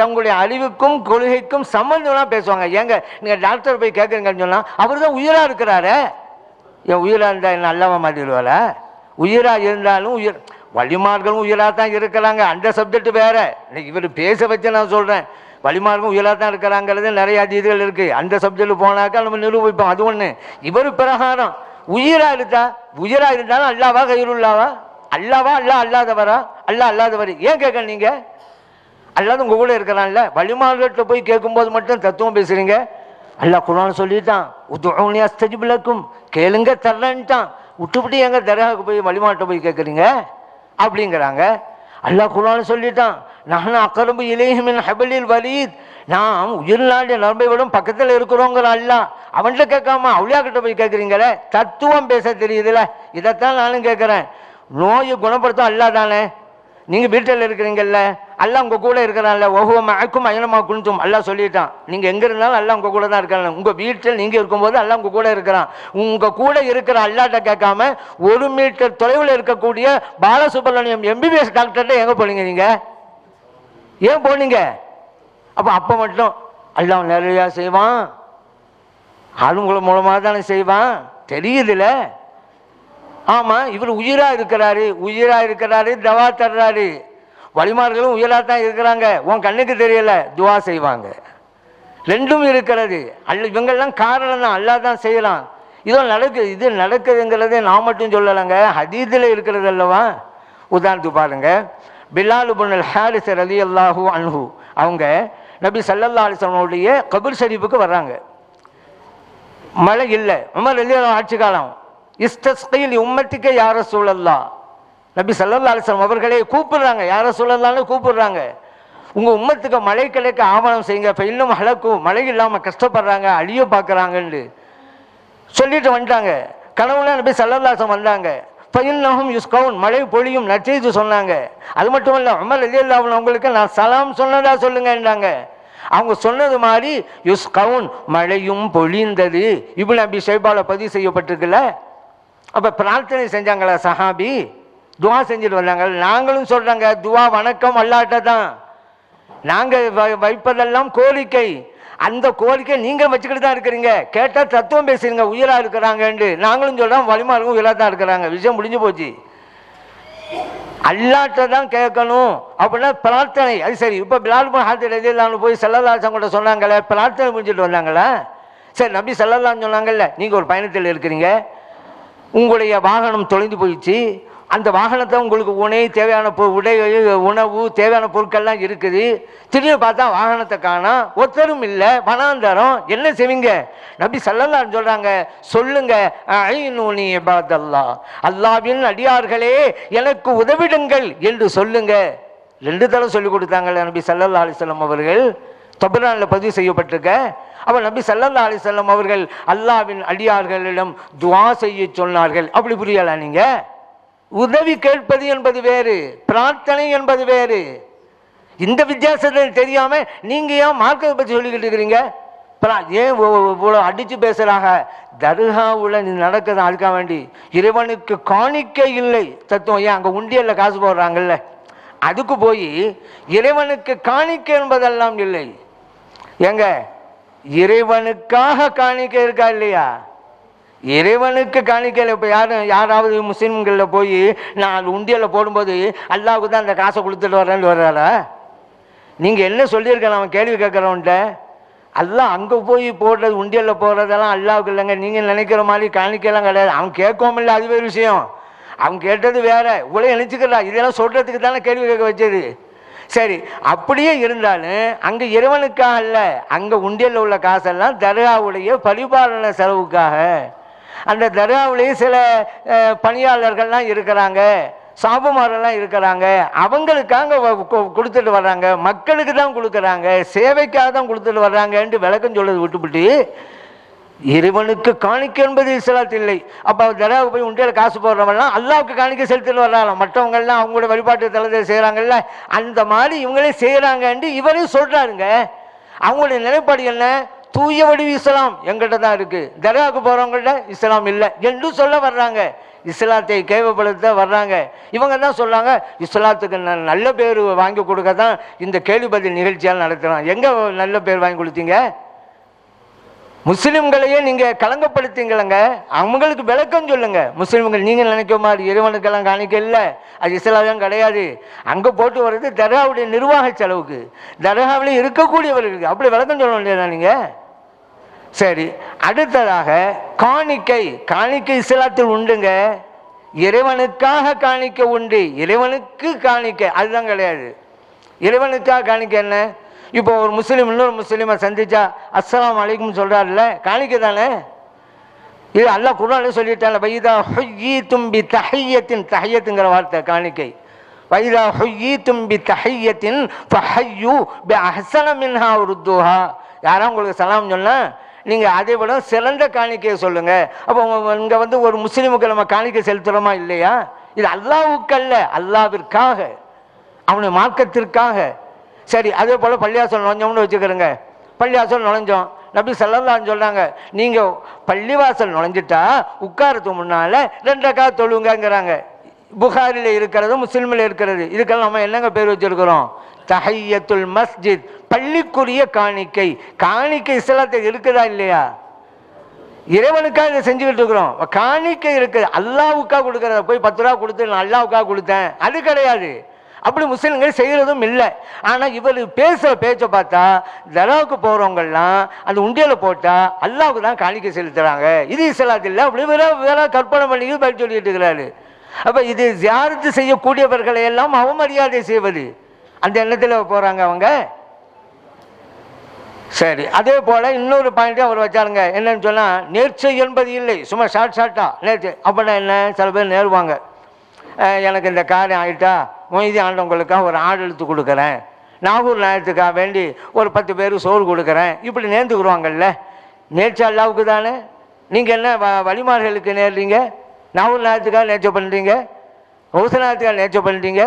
தங்களுடைய அறிவுக்கும் கொள்கைக்கும் சம்மந்தம்லாம் பேசுவாங்க. ஏங்க நீங்கள் டாக்டர் போய் கேட்குறீங்கன்னு சொன்னால் அவர் தான் உயிராக இருக்கிறாரே. என் உயிராக இருந்தால் என்ன அல்லாவா மாட்டிடுவாரா உயிராக இருந்தாலும் உயிர் வழிமார்களும் உயிராக தான் இருக்கிறாங்க. அந்த சப்ஜெக்ட் வேறு. இன்னைக்கு இவர் பேச வச்சு நான் சொல்கிறேன் வழிமார்க்கும் உயிராக தான் இருக்கிறாங்கிறது நிறைய அதிதிகள் இருக்குது அந்த சப்ஜெக்ட் போனாக்கா நம்ம நிரூபிப்போம். அது ஒன்று இவர் பிரகாரம். உயிராக இருந்தா உயிராக இருந்தாலும் அல்லாவா கயிறுள்ளாவா அல்லாவா அல்லா அல்லாதவரா? அல்லா அல்லாதவர். ஏன் கேட்க நீங்கள் அல்லாத உங்க கூட இருக்கிறான்ல. வழிமார்கிட்ட போய் கேட்கும்போது மட்டும் தத்துவம் பேசுறீங்க. அல்லாஹ் குரான் சொல்லிட்டான். உதுஊனி அஸ்தஜிப் கேளுங்க தர்றன்ட்டான். விட்டுவிட்டு எங்க தரகாவுக்கு போய் வழிமாட்ட போய் கேட்குறீங்க? அப்படிங்கிறாங்க. அல்லாஹ் குரான் சொல்லிட்டான். நான் அக்கரம்பு இலேஹிமின் ஹபலில் வலீத். நாம் உயிர்நாடு நரம்பை விடும் பக்கத்தில் இருக்கிறோங்கிற அல்லாஹ் அவன்கிட்ட கேட்காம அவளியாக்கிட்ட போய் கேட்குறீங்களே? தத்துவம் பேச தெரியுதுல இதைத்தான் நானும் கேட்குறேன். நோயை குணப்படுத்தும் அல்லா தானே? நீங்கள் வீட்டில் இருக்கிறீங்கல்ல எல்லாம் உங்கள் கூட இருக்கிறான்ல ஒவ்வொரு மயக்கும் அயனமா குணிச்சும் எல்லாம் சொல்லிட்டான். நீங்கள் எங்கே இருந்தாலும் எல்லாம் உங்கள் கூட தான் இருக்கிறாங்க உங்கள் வீட்டில் நீங்கள் இருக்கும்போது எல்லாம் உங்க கூட இருக்கிறான். உங்கள் கூட இருக்கிற அல்லாட்ட கேட்காம ஒரு மீட்டர் தொலைவில் இருக்கக்கூடிய பாலசுப்ரமணியம் எம்பிபிஎஸ் டாக்டர்கிட்ட எங்கே போனீங்க நீங்கள் ஏன் போனீங்க? அப்போ அப்போ மட்டும் எல்லாம் நிறையா செய்வான். ஆளுங்களை மூலமாக தானே செய்வான். தெரியுதுல்ல ஆமாம் இவர் உயிராக இருக்கிறாரு. உயிராக இருக்கிறாரு தவா தர்றாரு. வழிமார்களும் உயிராக தான் இருக்கிறாங்க. உன் கண்ணுக்கு தெரியலை துவா செய்வாங்க. ரெண்டும் இருக்கிறது. அல்ல இவங்கெல்லாம் காரணம் தான். அல்லா தான் செய்யலாம். இதோ நடக்குது இது நடக்குதுங்கிறதே நான் மட்டும் சொல்லலைங்க. ஹதீதில் இருக்கிறது அல்லவா? உதாரணத்துக்கு பாருங்க. பிலாலு புனல் ஹாரிசர் அலி அல்லாஹூ அன்ஹூ. அவங்க நபி சல்லல்லா அலிஸ்லாமுடைய கபூர் ஷரீஃபுக்கு வர்றாங்க. மழை இல்லை. உமர் அலி ஆட்சி காலம். இஸ்தஸ்கையில் உம்மத்துக்கே யார சூழல்லா நபி சல்லல்லா அலிஸ்லாம் அவர்களே கூப்பிடுறாங்க. யார சூழல்லான்னு கூப்பிடுறாங்க. உங்கள் உம்மத்துக்கு மழை கிடைக்க ஆவணம் செய்யுங்க. இப்போ இன்னும் அழக்கும் மழை இல்லாமல் கஷ்டப்படுறாங்க அழிய பார்க்குறாங்கன்னு சொல்லிட்டு வந்துட்டாங்க. கனவுல நபி சல்லல்லாசம் வந்தாங்க. பயில்னகும் யுஸ்கவுன் மழை பொழியும் நச்செய்து சொன்னாங்க. அது மட்டும் இல்லை உமர் அலி அவங்களுக்கு நான் சலாம் சொன்னதா சொல்லுங்கன்றாங்க. அவங்க சொன்னது மாதிரி யுஸ்கவுன் மழையும் பொழிந்தது. இவ்வளோ அப்படி ஷைபால பதிவு செய்யப்பட்டிருக்குல்ல? அப்போ பிரார்த்தனை செஞ்சாங்களா சஹாபி? துவா செஞ்சுட்டு வந்தாங்க. நாங்களும் சொல்கிறாங்க துவா வணக்கம் அல்லாட்ட தான். நாங்கள் வைப்பதெல்லாம் கோரிக்கை. அந்த கோரிக்கை நீங்கள் வச்சுக்கிட்டு தான் இருக்கிறீங்க. கேட்டால் தத்துவம் பேசுறீங்க உயிராக இருக்கிறாங்கன்ட்டு. நாங்களும் சொல்றோம் வலிமாருக்கும் உயிராக தான் இருக்கிறாங்க. விஷயம் முடிஞ்சு போச்சு. அல்லாட்ட தான் கேட்கணும். அப்படின்னா பிரார்த்தனை. அது சரி இப்போ பிலால் ஹாத்திர எதிரான போய் செல்லல்லாசம் கூட சொன்னாங்களே பிரார்த்தனை முடிஞ்சுட்டு வந்தாங்களா? சரி நம்பி செல்லலான்னு சொன்னாங்கல்ல நீங்கள் ஒரு பயணத்தில் இருக்கிறீங்க. உங்களுடைய வாகனம் தொலைந்து போயிடுச்சு. அந்த வாகனத்தை உங்களுக்கு உணை தேவையான பொ உடை உணவு தேவையான பொருட்கள்லாம் இருக்குது. திடீர்னு பார்த்தா வாகனத்தை காணும் ஒருத்தரும் இல்லை பணாந்தரம் என்ன செய்வீங்க? நபி சல்லல்லான்னு சொல்கிறாங்க சொல்லுங்க ஐநூனி இபாதல்லா. அல்லாவின் அடியார்களே எனக்கு உதவிடுங்கள் என்று சொல்லுங்க. ரெண்டு தடவை சொல்லி கொடுத்தாங்கல்ல நபி சல்லல்லா அலிசல்லம் அவர்கள். தொபரானில் பதிவு செய்யப்பட்டிருக்க. அப்போ நபி சல்லல்லா அலிசல்லம் அவர்கள் அல்லாவின் அடியார்களிடம் துவா செய்ய சொன்னார்கள். அப்படி புரியலாம் நீங்கள் உதவி கேட்பது என்பது வேறு பிரார்த்தனை என்பது வேறு. இந்த வித்தியாசத்தை தெரியாம நீங்க ஏன் மார்க்கத்தை பற்றி சொல்லிக்கிட்டு இருக்கிறீங்க? ஏன் இவ்வளோ அடிச்சு பேசுறாங்க? தர்காவுல நீ நடக்குது அதுக்காக வேண்டி. இறைவனுக்கு காணிக்கை இல்லை. தத்துவம் ஏன் அங்கே உண்டியல்ல காசு போடுறாங்கல்ல? அதுக்கு போய் இறைவனுக்கு காணிக்கை என்பதெல்லாம் இல்லை. ஏங்க இறைவனுக்காக காணிக்க இருக்கா இல்லையா? இறைவனுக்கு காணிக்கையில் இப்போ யாரும் யாராவது முஸ்லீம்களில் போய் நான் அது உண்டியலில் போடும்போது அல்லாவுக்கு தான் அந்த காசை கொடுத்துட்டு வரேன்னு வர்றாரா நீங்கள் என்ன சொல்லியிருக்கேன் அவன் கேள்வி கேட்குறவன்ட்ட? அல்லா அங்கே போய் போடுறது உண்டியலில் போடுறதெல்லாம் அல்லாவுக்கு இல்லைங்க. நீங்கள் நினைக்கிற மாதிரி காணிக்கையெல்லாம் கிடையாது. அவன் கேட்கவும் இல்லை அது வேறு விஷயம். அவன் கேட்டது வேற. இவ்வளோ நினச்சிக்கிறா இதெல்லாம் சொல்கிறதுக்கு தானே கேள்வி கேட்க வச்சது. சரி அப்படியே இருந்தாலும் அங்கே இறைவனுக்காக இல்லை அங்கே உண்டியலில் உள்ள காசெல்லாம் தர்காவுடைய பரிபாலன செலவுக்காக அந்த தர்காவுலேயே சில பணியாளர்கள்லாம் இருக்கிறாங்க. சாபுமாரெல்லாம் இருக்கிறாங்க. அவங்களுக்காங்க கொ- கொடுத்துட்டு வர்றாங்க. மக்களுக்கு தான் கொடுக்குறாங்க. சேவைக்காக தான் கொடுத்துட்டு வர்றாங்கன்ட்டு விளக்கம் சொல்றது விட்டுவிட்டு இறைவனுக்கு காணிக்க என்பது இஸ்லாத்து இல்லை. அப்போ தர்காவுக்கு போய் உண்டியல காசு போடுறவங்கலாம் அல்லாவுக்கு காணிக்க செலுத்திட்டு வர்றாங்க மற்றவங்கெல்லாம் அவங்களோட வழிபாட்டு தளத்தை செய்கிறாங்கல்ல அந்த மாதிரி இவங்களே செய்கிறாங்கன்ட்டு இவரே சொல்கிறாருங்க அவங்களுடைய நிலைப்பாடு என்ன? தூய வடிவு இஸ்லாம் எங்கிட்ட தான் இருக்குது தர்காவுக்கு போகிறவங்கள்ட்ட இஸ்லாம் இல்லை என்று சொல்ல வர்றாங்க. இஸ்லாத்தை கேவப்படுத்த வர்றாங்க. இவங்க தான் சொல்கிறாங்க இஸ்லாத்துக்கு நல்ல பேர் வாங்கி கொடுக்க தான் இந்த கேள்விப்பதில் நிகழ்ச்சியால் நடத்துகிறோம் எங்கே நல்ல பேர் வாங்கி கொடுத்தீங்க? முஸ்லீம்களையே நீங்கள் கலங்கப்படுத்தீங்களங்க? அவங்களுக்கு விளக்கம் சொல்லுங்கள் முஸ்லீம்கள் நீங்கள் நினைக்க மாதிரி இறைவனுக்கெல்லாம் காணிக்க இல்லை. அது இஸ்லாம் கிடையாது. அங்கே போட்டு வர்றது தர்காவுடைய நிர்வாக செலவுக்கு. தர்காவில் இருக்கக்கூடியவர்களுக்கு. அப்படி விளக்கம் சொல்ல வேண்டியதா நீங்கள் சரி அடுத்ததாக காணிக்கை. காணிக்கை இஸ்லாத்தில் உண்டுங்க. இறைவனுக்காக காணிக்கை உண்டு. இறைவனுக்கு காணிக்கை. அதுதான் கிடையாது. இறைவனுக்காக காணிக்க என்ன? இப்போ ஒரு முஸ்லீம் இன்னொரு முஸ்லீமை சந்திச்சா அஸ்லாம் அலைக்கும் சொல்கிறாருல்ல காணிக்கை தானே? இது அல்லா குர்ஆன்ல சொல்லிட்டாங்க வைதா ஹொய்யி தும்பி தஹையத்தின் தஹையத்துங்கிற வார்த்தை காணிக்கை. வைதா ஹொய்யி தும்பி தஹையத்தின் ஃபஹய்யு பி அஹ்சன மின்ஹா உருத்துஹா. யாரா உங்களுக்கு சலாம் சொன்னால் நீங்கள் அதை விட சிறந்த காணிக்கையை சொல்லுங்கள் அப்போ இங்கே வந்து ஒரு முஸ்லீமுக்கு நம்ம காணிக்கை செலுத்துறோமா இல்லையா? இது அல்லாஹ்வுக்கு அல்ல அல்லாவிற்காக. அவனுடைய மார்க்கத்திற்காக. சரி அதே போல் பள்ளியாசல் நுழைஞ்சோம்னு வச்சுக்கிறோங்க. பள்ளியாசல் நுழைஞ்சோம். நபி ஸல்லல்லாஹு சொல்கிறாங்க நீங்கள் பள்ளிவாசல் நுழைஞ்சிட்டா உட்காரத்துக்கு முன்னால் ரெண்டக்கா தொழுங்கங்கிறாங்க. புகாரில் இருக்கிறது முஸ்லீமில் இருக்கிறது. இதுக்கெல்லாம் நம்ம என்னங்க பேர் வச்சிருக்கிறோம்? தஹையத்துல் மஸ்ஜித் பள்ளிக்குரிய காணிக்கை. காணிக்கை இஸ்லாத்துக்கு இருக்குதா இல்லையா? இறைவனுக்காக இதை செஞ்சுக்கிட்டு இருக்கிறோம். காணிக்கை இருக்குது. அல்லாவுக்காக கொடுக்குறத போய் பத்து ரூபா கொடுத்து நான் அல்லாவுக்காக கொடுத்தேன். அது கிடையாது. அப்படி முஸ்லீம்கள் செய்கிறதும் இல்லை. ஆனால் இவர் பேசுகிற பேச்சை பார்த்தா தராவுக்கு போகிறவங்கெல்லாம் அந்த உண்டியலை போட்டால் அல்லாவுக்கு தான் காணிக்கை செலுத்துகிறாங்க இது இஸ்லாத்து இல்லை. அப்படி வேற வேற கற்பனை பண்ணி பதில் சொல்லிட்டு இருக்கிறாரு. அப்போ இது ஜியாரத்து செய்யக்கூடியவர்களை எல்லாம் அவமரியாதை செய்வது. அந்த எண்ணத்தில் போகிறாங்க அவங்க. சரி அதே போல் இன்னொரு பாயிண்ட்டும் அவர் வச்சாருங்க. என்னன்னு சொன்னால் நேர்ச்சை என்பது இல்லை. சும்மா ஷார்ட் ஷார்ட்டாக நேர்ச்சி. அப்படின்னா என்ன? சில பேர் நேருவாங்க. எனக்கு இந்த காரியம் ஆகிட்டா மொய்தி ஆண்டவங்களுக்காக ஒரு ஆடு எடுத்து கொடுக்குறேன். நாகூர் நாயத்துக்காக வேண்டி ஒரு பத்து பேர் சோறு கொடுக்குறேன். இப்படி நேர்ந்துக்குருவாங்கல்ல. நேர்ச்சி அல்லாவுக்கு தானே. நீங்கள் என்ன வ வழிமார்களுக்கு நேர்றீங்க? நாகூர் நாயத்துக்காக நேர்ச்சி பண்ணுறீங்க ஹவுசநாயத்துக்காக நேர்ச்சி பண்ணுறீங்க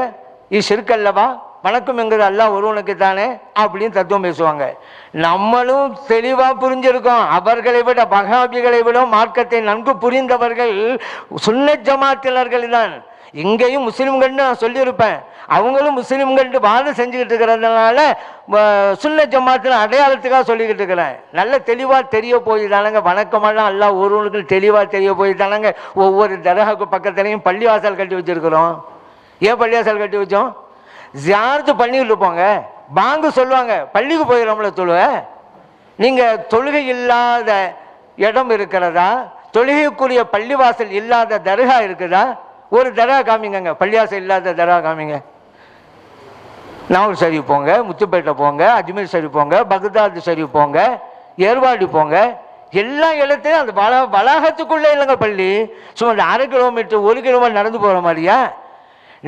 இது சிறுக்கல்லவா? வணக்கம் என்கிறது அல்லாஹ் ஒருவனுக்கு தானே அப்படின்னு தத்துவம் பேசுவாங்க. நம்மளும் தெளிவாக புரிஞ்சிருக்கோம். அவர்களை விட பகாபிகளை விட மார்க்கத்தை நன்கு புரிந்தவர்கள் சுன்ன ஜமாத்தினர்கள் தான். இங்கேயும் முஸ்லீம்கள்னு நான் சொல்லியிருப்பேன். அவங்களும் முஸ்லீம்கள்ட்டு வாதம் செஞ்சுக்கிட்டு இருக்கிறதுனால வ- சுன்ன ஜமாத்தில் அடையாளத்துக்காக சொல்லிக்கிட்டு இருக்கிறேன். நல்ல தெளிவாக தெரிய போய் தானங்க வணக்கமெல்லாம் எல்லாம் ஒருவனுக்கு தெளிவாக தெரிய போய் தானங்க ஒவ்வொரு தர்காவுக்கு பக்கத்துலேயும் பள்ளிவாசல் கட்டி வச்சிருக்கிறோம். ஏன் பள்ளிவாசல் கட்டி வச்சோம்? ஜியாரத்து பண்ணிட்டு இருப்பாங்க. பாங்கு சொல்லுவாங்க பள்ளிக்கு போயிடுறோம்ல தொழுவ? நீங்கள் தொழுகை இல்லாத இடம் இருக்கிறதா? தொழுகைக்குரிய பள்ளிவாசல் இல்லாத தர்கா இருக்குதா? ஒரு தர்கா காமிங்கங்க பள்ளிவாசல் இல்லாத தர்கா காமிங்க. நாகூர் சரி போங்க முத்துப்பேட்டை போங்க அஜ்மீர் சரி போங்க பக்தாத் சரி போங்க ஏர்வாடி போங்க. எல்லா இடத்துலையும் அந்த வள வளாகத்துக்குள்ளே இல்லைங்க பள்ளி. சும்மா இந்த அரை கிலோமீட்டர் ஒரு கிலோமீட்டர் நடந்து போகிற மாதிரியா?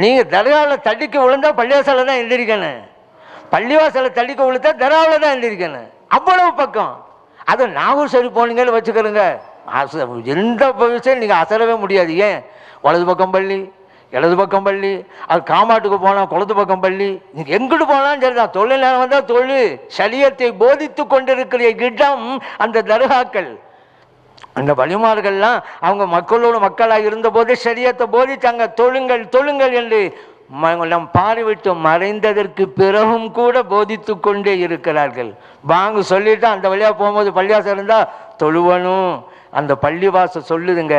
நீங்கள் தர்காவில் தடிக்க விழுந்தா பள்ளிவாசலில் தான் எழுந்திருக்கணும். பள்ளிவாசலை தடிக்க விழுந்தா தர்காவில் தான் எழுந்திருக்கணும். அவ்வளவு பக்கம். அது நாகூர் சரி போனீங்கன்னு வச்சுக்கிறோங்க அச எந்த விஷயம் நீங்கள் அசரவே முடியாது. ஏன்? வலது பக்கம் பள்ளி இடது பக்கம் பள்ளி அது காமாட்டுக்கு போனால் குளத்து பக்கம் பள்ளி. நீங்கள் எங்கிட்டு போனாலும் சரிதான். தொழில் நேரம் வந்தால் தொழில். சரியத்தை போதித்து கொண்டிருக்கிற இடம் அந்த தர்காக்கள். அந்த வழிமார்கள்லாம் அவங்க மக்களோடு மக்களாக இருந்தபோது சரியத்தை போதித்தாங்க தொழுங்கள் தொழுங்கள் என்று நம் பார்வைவிட்டு மறைந்ததற்கு பிறகும் கூட போதித்து கொண்டே இருக்கிறார்கள். வாங்க சொல்லிட்டு அந்த வழியாக போகும்போது பள்ளியாசம் இருந்தால் தொழுவனும் அந்த பள்ளிவாசம் சொல்லுதுங்க.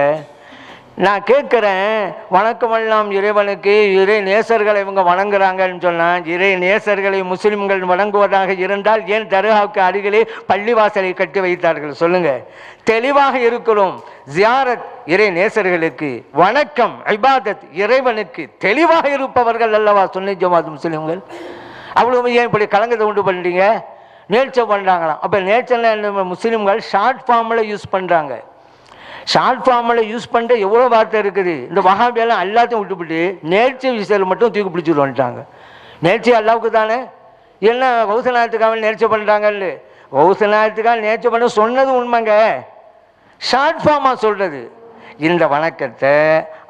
நான் கேட்குறேன் வணக்கமெல்லாம் இறைவனுக்கு இறை நேசர்களை இவங்க வணங்குறாங்கன்னு சொன்னால் இறை நேசர்களை முஸ்லிம்கள் வணங்குவதாக இருந்தால் ஏன் தர்காவுக்கு அருகிலே பள்ளிவாசலை கட்டி வைத்தார்கள்? சொல்லுங்கள் தெளிவாக இருக்கிறோம். ஜியாரத் இறை நேசர்களுக்கு வணக்கம் ஐபாதத் இறைவனுக்கு தெளிவாக இருப்பவர்கள் அல்லவா சுன்னை ஜமாத் முஸ்லீம்கள்? அவ்வளவு ஏன் இப்படி கலங்கத்தை உண்டு பண்ணுறீங்க நேச்சல் பண்ணுறாங்களாம் அப்போ நேர்ச்சல் முஸ்லீம்கள் ஷார்ட் ஃபார்மில் யூஸ் பண்ணுறாங்க ஷார்ட் ஃபார்மில் யூஸ் பண்ணுற எவ்வளோ வார்த்தை இருக்குது? இந்த வகாபியெல்லாம் எல்லாத்தையும் விட்டுவிட்டு நேர்ச்சி விஷயத்தில் மட்டும் தூக்கி பிடிச்சிட்டு வந்துட்டாங்க நேர்ச்சி அல்லாவுக்கு தானே? என்ன கௌசநாயத்துக்காக நேர்ச்சி பண்ணுறாங்கல்ல கௌசநாயத்துக்காக நேர்ச்சி பண்ண சொன்னது உண்மைங்க. ஷார்ட் ஃபார்மாக சொல்கிறது இந்த வணக்கத்தை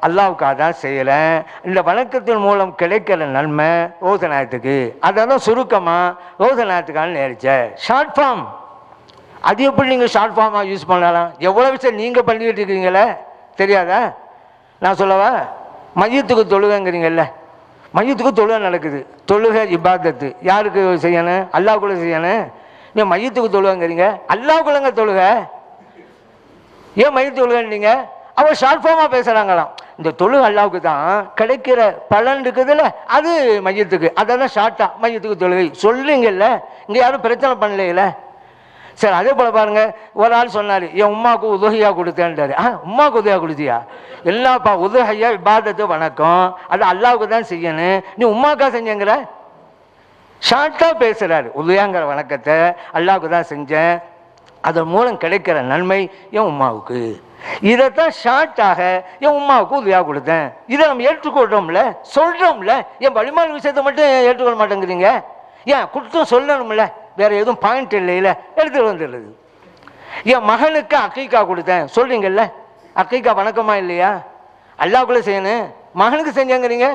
அல்லாவுக்காக தான் செய்கிறேன் இந்த வணக்கத்தின் மூலம் கிடைக்கிற நன்மை ஓசநாயத்துக்கு அதை தான் சுருக்கமாக ஓசநாயத்துக்கான நேரிச்ச ஷார்ட் ஃபார்ம் அது எப்படி நீங்கள் ஷார்ட் ஃபார்மாக யூஸ் பண்ணலாம்? எவ்வளோ விஷயம் நீங்கள் பண்ணிக்கிட்டு இருக்கீங்களே தெரியாதா? நான் சொல்லவா? மையத்துக்கு தொழுகைங்கிறீங்கல்ல. மையத்துக்கு தொழுகை நடக்குது. தொழுகை இபாதத்து. யாருக்கு செய்யணும்? அல்லாவுக்குள்ள செய்யணும். நீ மையத்துக்கு தொழுகைங்கிறீங்க. அல்லாவுக்குள்ளங்க தொழுகை. ஏன் மையத்து தொழுகைன்னீங்க அவன் ஷார்ட் ஃபார்மாக பேசுகிறாங்களாம் இந்த தொழுகை அல்லாவுக்கு தான் கிடைக்கிற பலன் இருக்குதுல்ல? அது மையத்துக்கு. அதான் ஷார்ட்டாக மையத்துக்கு தொழுகை. சொல்லுங்கல்ல இங்கே யாரும் பிரச்சனை பண்ணலையில? சரி அதே போல் பாருங்க. ஒரு ஆள் சொன்னார் என் உமாவுக்கு உதவியாக கொடுத்தேன்ட்டாரு ஆ உமாவுக்கு உதவியாக கொடுத்தியா? எல்லாப்பா உதகையா விவாதத்து வணக்கம். அது அல்லாவுக்கு தான் செய்யணும். நீ உமாக்கா செஞ்சங்கிற? ஷார்ட்டாக பேசுகிறாரு உதயாங்கிற வணக்கத்தை அல்லாவுக்கு தான் செஞ்சேன். அதன் மூலம் கிடைக்கிற நன்மை என் உமாவுக்கு இதைத்தான் ஷார்ட்டாக என் உமாவுக்கு உதவியாக கொடுத்தேன். இதை நம்ம ஏற்றுக்கொள்கிறோம்ல சொல்கிறோம்ல என் வழிமான விஷயத்தை மட்டும் ஏற்றுக்கொள்ள மாட்டேங்கிறீங்க? ஏன் கொடுத்தும் சொல்லணும்ல? வேற எதுவும் பாயிண்ட் இல்லையில எடுத்துட்டு வந்துடுது என் மகனுக்கு அக்கைக்கா கொடுத்தேன். சொல்றீங்கல்ல? அக்கைக்கா வணக்கமா இல்லையா? அல்லாவுக்குள்ள செய்யணும். மகனுக்கு செஞ்சேங்கிறீங்க?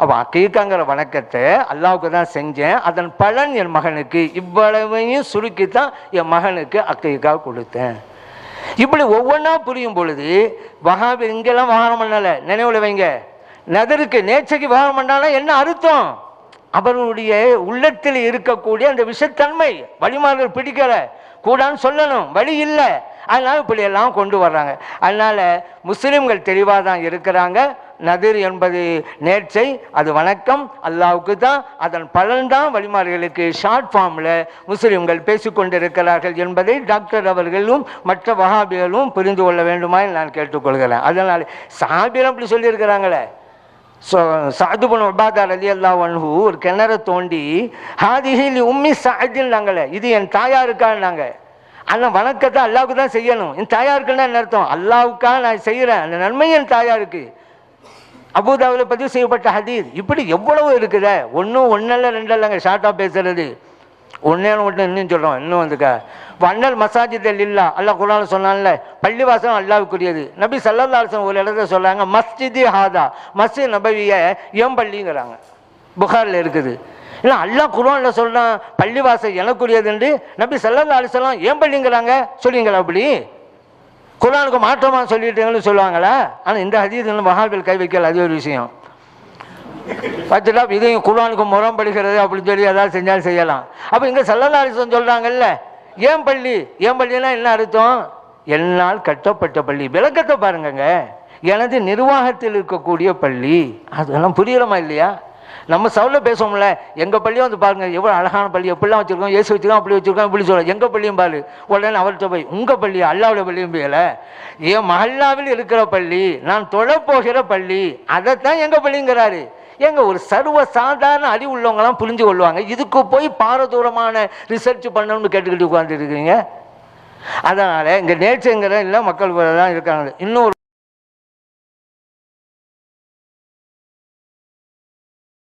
அப்போ அக்கைக்காங்கிற வணக்கத்தை அல்லாவுக்கு தான் செஞ்சேன். அதன் பலன் என் மகனுக்கு. இவ்வளவையும் சுருக்கித்தான் என் மகனுக்கு அக்கைக்கா கொடுத்தேன். இப்படி ஒவ்வொன்றா புரியும் பொழுது வகாபி இங்கெல்லாம் வாகனம் பண்ணலை. நினைவுல வைங்க. நதருக்கு நேச்சைக்கு வாகனம் பண்ணாலும் என்ன அர்த்தம்? அவர்களுடைய உள்ளத்தில் இருக்கக்கூடிய அந்த விஷத்தன்மை வழிமார்கள் பிடிக்கல. கூடான்னு சொல்லணும் வழி இல்லை. அதனால் இப்படி எல்லாம் கொண்டு வர்றாங்க. அதனால முஸ்லீம்கள் தெளிவாக தான் இருக்கிறாங்க. நதிர் என்பது நேர்ச்சை அது வணக்கம். அல்லாவுக்கு தான் அதன் பலன்தான் வழிமார்களுக்கு ஷார்ட் ஃபார்மில் முஸ்லீம்கள் பேசிக்கொண்டிருக்கிறார்கள் என்பதை டாக்டர் அவர்களும் மற்ற வகாபிகளும் புரிந்து கொள்ள வேண்டுமா நான் கேட்டுக்கொள்கிறேன். அதனால் சாபிரம் அப்படி சொல்லியிருக்கிறாங்களே. சாதுபன் உபாதா அலி அல்லா வன்ஹு ஒரு கிணற தோண்டி ஹாதிஹில் உம்மி சாதின்னாங்களே இது என் தாயாருக்கான்னாங்க ஆனால் வணக்கத்தை அல்லாவுக்கு தான் செய்யணும். என் தாயாருக்குன்னா என்ன அர்த்தம்? அல்லாவுக்காக நான் செய்கிறேன் அந்த நன்மை என் தாயாருக்கு. அபுதாவில் பதிவு செய்யப்பட்ட ஹதீர் இப்படி எவ்வளவு இருக்குதே? ஒன்றும் ஒன்றல்ல ரெண்டல்லங்க ஷார்ட்டாக பேசுறது. ஒன்றே ஒன்று இன்னும் சொல்கிறோம் இன்னும் வந்துக்க. வண்ணல் மசாஜிதல் இல்லா அல்லா குரான் சொன்னான்ல பள்ளிவாசம் அல்லாவுக்குரியது நபி சல்லல்லா ஒரு இடத்துல சொல்கிறாங்க மஸ்ஜிதி ஹாதா மஸ்ஜித் நபவிய எம் பள்ளிங்கிறாங்க. புகாரில் இருக்குது. இல்லை அல்லாஹ் குரானில் சொல்கிறான் பள்ளிவாசல் எனக்குரியதுண்டு நபி சல்லல்லா அலிசல்லாம் ஏன் பள்ளிங்கிறாங்க? சொல்லிங்களா அப்படி? குரானுக்கு மாற்றமாக சொல்லிட்டீங்கன்னு சொல்லுவாங்களா? ஆனால் இந்த ஹதீஸ் மகாவில் கை வைக்கல அது ஒரு விஷயம். பார்த்துட்டா இதையும் குரானுக்கு முரம்படுகிறது அப்படின்னு சொல்லி ஏதாவது செஞ்சாலும் செய்யலாம். அப்போ இங்கே செல்லலாரிசம் சொல்கிறாங்கல்ல ஏன் பள்ளி? ஏன் பள்ளினா என்ன அர்த்தம்? என்னால் கட்டப்பட்ட பள்ளி. விளக்கத்தை பாருங்கங்க. எனது நிர்வாகத்தில் இருக்கக்கூடிய பள்ளி. அதெல்லாம் புரியலமா இல்லையா? நம்ம சவுல பேசுவோம்ல எங்கள் பள்ளியும் வந்து பாருங்க எவ்வளோ அழகான பள்ளி எப்படிலாம் வச்சுருக்கோம் ஏசு வச்சுருக்கோம் அப்படி வச்சிருக்கோம் இப்படி சொல்ல. எங்கள் பள்ளியும் பாரு. உடனே அவர்கிட்ட போய் உங்கள் பள்ளி அல்லாவுடைய பள்ளியும் போயலை என் மஹல்லாவில் இருக்கிற பள்ளி நான் தொழப்போகிற பள்ளி அதைத்தான் எங்கள் பள்ளிங்கிறாரு. ஏங்க ஒரு சர்வ சாதாரண அறிவு உள்ளவங்கலாம் புரிஞ்சு கொள்வாங்க. இதுக்கு போய் பாரதூரமான ரிசர்ச் பண்ணணும்னு கேட்டுக்கிட்டு உட்காந்துருக்கீங்க அதனால் இங்கே நேச்சருங்கிற இல்லை மக்கள் தான் இருக்காங்க. இன்னொரு